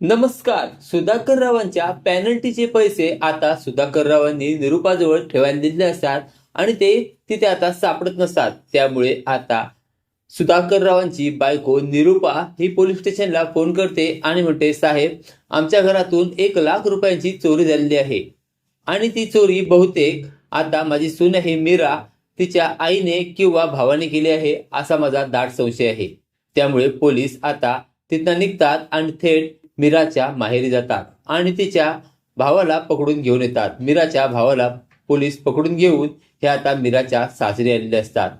नमस्कार सुधाकर रावांच्या पॅनल्टीचे पैसे आता सुधाकर रावांनी निरुपाजवळ ठेवायला दिले असतात आणि ते तिथे आता सापडत नसतात. त्यामुळे आता सुधाकर रावांची बायको निरुपा ही पोलीस स्टेशनला फोन करते आणि म्हणते साहेब आमच्या घरातून एक लाख रुपयांची चोरी झालेली आहे आणि ती चोरी बहुतेक आता माझी सून आहे मीरा तिच्या आईने किंवा भावाने केली आहे असा माझा दाट संशय आहे. त्यामुळे पोलीस आता तिथनं निघतात आणि थेट मीराच्या माहेरी जातात आणि तिच्या भावाला पकडून घेऊन येतात. मीराच्या भावाला पोलीस पकडून घेऊन हे आता मीराच्या सासरी आलेले असतात.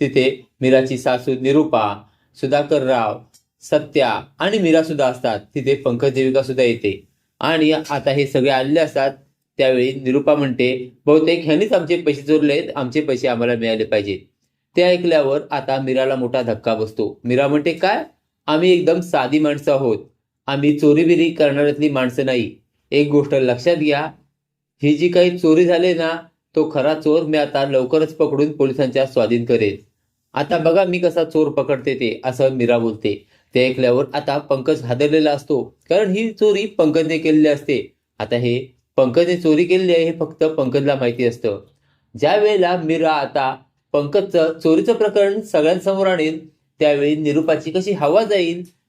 तिथे मीराची सासू निरुपा सुधाकर राव सत्या आणि मीरा सुद्धा असतात. तिथे पंकज देविका सुद्धा येते. आणि आता हे सगळे आलेले असतात. त्यावेळी निरुपा म्हणते बहुतेक ह्यांनीच आमचे पैसे चोरले आमचे पैसे आम्हाला मिळाले पाहिजेत. ते ऐकल्यावर आता मीराला मोठा धक्का बसतो. मीरा म्हणते काय? आम्ही एकदम साधी माणसं आहोत. आम्ही चोरीबिरी करणाऱ्यातली माणसं नाही. एक गोष्ट लक्षात घ्या ही जी काही चोरी झाली ना तो खरा चोर मी आता लवकरच पकडून पोलिसांच्या स्वाधीन करेन. आता बघा मी कसा चोर पकडते ते असं मीरा बोलते. ते ऐकल्यावर आता पंकज हादरलेला असतो कारण ही चोरी पंकजने केलेली असते. आता हे पंकजने चोरी केलेली आहे हे फक्त पंकजला माहिती असतं. ज्या वेळेला मीरा आता पंकजचं चोरीचं प्रकरण सगळ्यांसमोर आणेल त्यावेळी निरुपाची कशी हवा जाईल